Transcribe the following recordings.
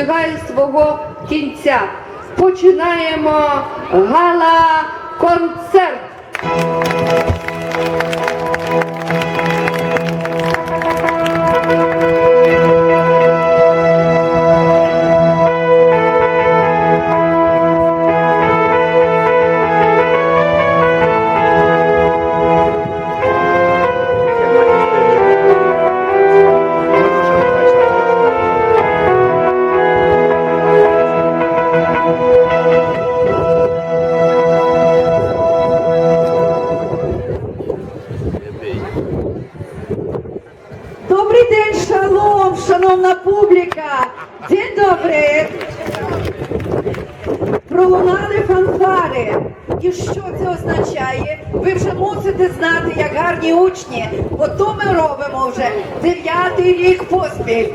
добігає свого кінця. Починаємо гала-концерт. Означає? Ви вже мусите знати, як гарні учні, бо то ми робимо вже дев'ятий рік поспіль.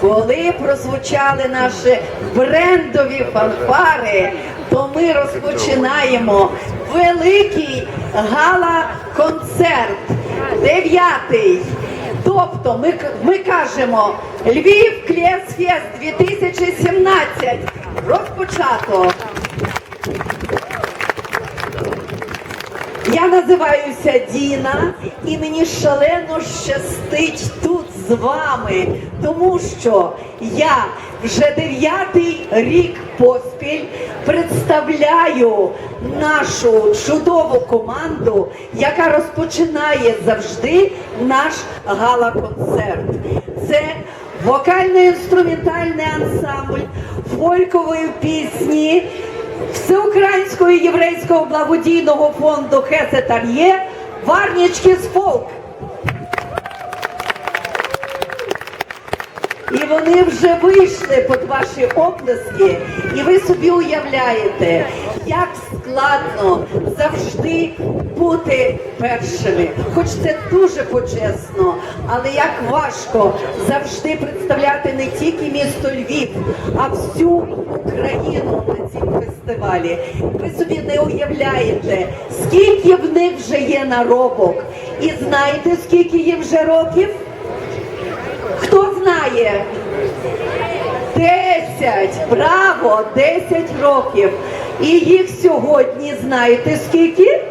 Коли прозвучали наші брендові фанфари, то ми розпочинаємо великий гала-концерт. Дев'ятий. Тобто ми, ми кажемо Львів Клєсфест 2017 розпочато. Я називаюся Діна і мені шалено щастить тут з вами, тому що я вже дев'ятий рік поспіль представляю нашу чудову команду, яка розпочинає завжди наш гала-концерт. Це вокально-інструментальний ансамбль фолькової пісні Всеукраїнського єврейського благодійного фонду Хесетар'є Варнічки з фолк. І вони вже вийшли під ваші оплески, і ви собі уявляєте, як складно завжди бути першими. Хоч це дуже почесно, але як важко завжди представляти не тільки місто Львів, а всю фестивалі. Ви собі не уявляєте, скільки в них вже є наробок. І знаєте, скільки їм вже років? Хто знає? Десять! Браво! Десять років. І їх сьогодні знаєте скільки?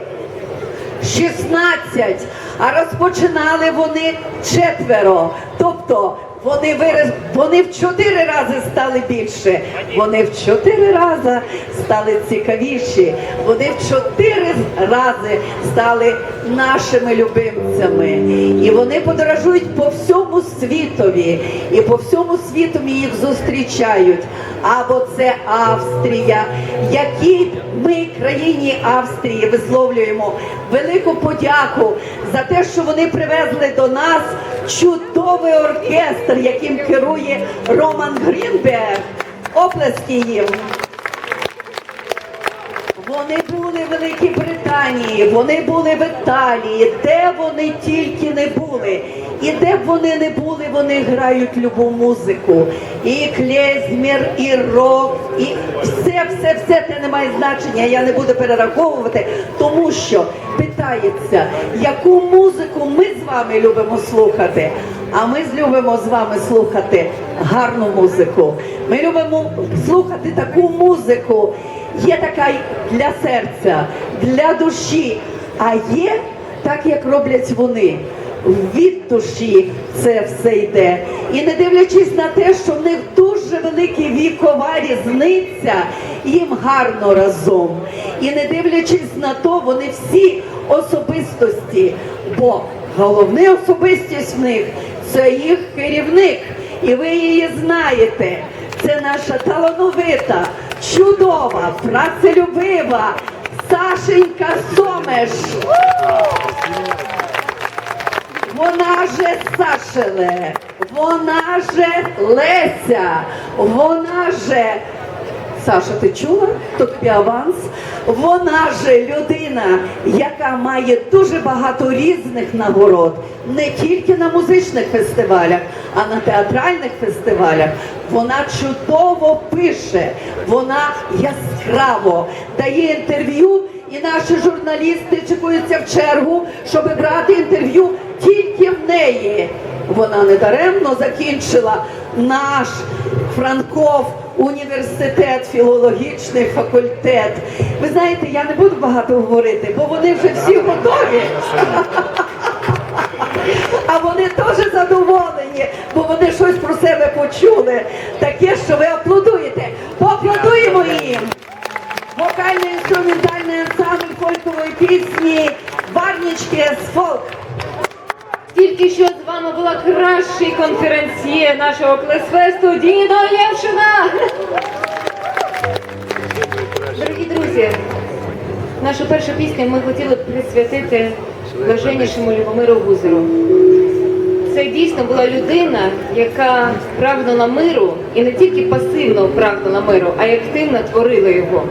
16. А розпочинали вони четверо. Тобто вони вираз... вони в чотири рази стали більше. Вони в чотири рази стали цікавіші. Вони в чотири рази стали нашими любимцями. І вони подорожують по всьому світові. І по всьому світові їх зустрічають. Або це Австрія, якій ми країні Австрії висловлюємо велику подяку за те, що вони привезли до нас чудовий оркестр, яким керує Роман Грінберг. Оплески їм. Вони були в Великій Британії, вони були в Італії, де вони тільки не були. І де б вони не були, вони грають любу музику. І клезмір, і рок, і все, все, все це не має значення. Я не буду перераховувати, тому що питається, яку музику ми з вами любимо слухати. А ми любимо з вами слухати гарну музику. Ми любимо слухати таку музику. Є така для серця, для душі, а є так, як роблять вони. Від душі це все йде. І не дивлячись на те, що в них дуже велика вікова різниця, їм гарно разом. І не дивлячись на то, вони всі особистості, бо головна особистість в них це їх керівник. І ви її знаєте. Це наша талановита, чудова, працелюбива Сашенька Сомеш. Вона же Сашеле, вона же Леся, вона же. Саша, ти чула? Тут тобі аванс. Вона же людина, яка має дуже багато різних нагород, не тільки на музичних фестивалях, а на театральних фестивалях. Вона чудово пише, вона яскраво дає інтерв'ю, і наші журналісти чекуються в чергу, щоб брати інтерв'ю тільки в неї. Вона не даремно закінчила наш Франков університет, філологічний факультет. Ви знаєте, я не буду багато говорити, бо вони вже всі готові. А вони теж задоволені, бо вони щось про себе почули. Таке, що ви аплодуєте. Поаплодуємо їм. Вокально-інструментальний ансамбль фолькової пісні Барнічки з фолк. Тільки що з вами була кращий конференціє нашого клесфесту Діна Євшина. Дорогі друзі, нашу першу пісню ми хотіли присвятити блаженнішому Любомиру Гузеру. Це дійсно була людина, яка прагнула миру і не тільки пасивно прагнула миру, а й активно творила його.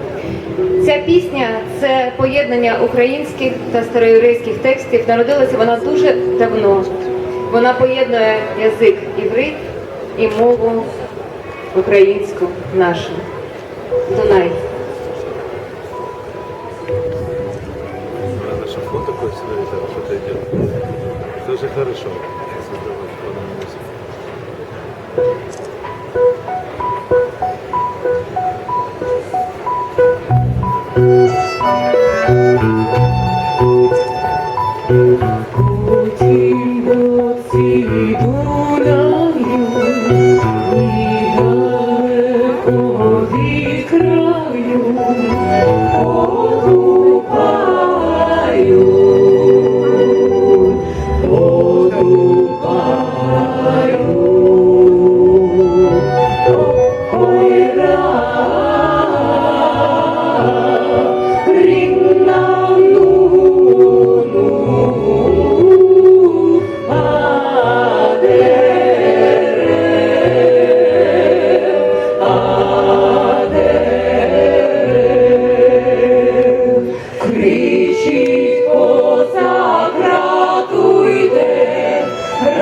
Ця пісня це поєднання українських та староєврейських текстів. Народилася вона дуже давно. Вона поєднує язик іврит і мову українську нашу. Дунай. Надо, чтобы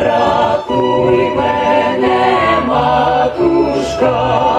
ратуй мене, матушка,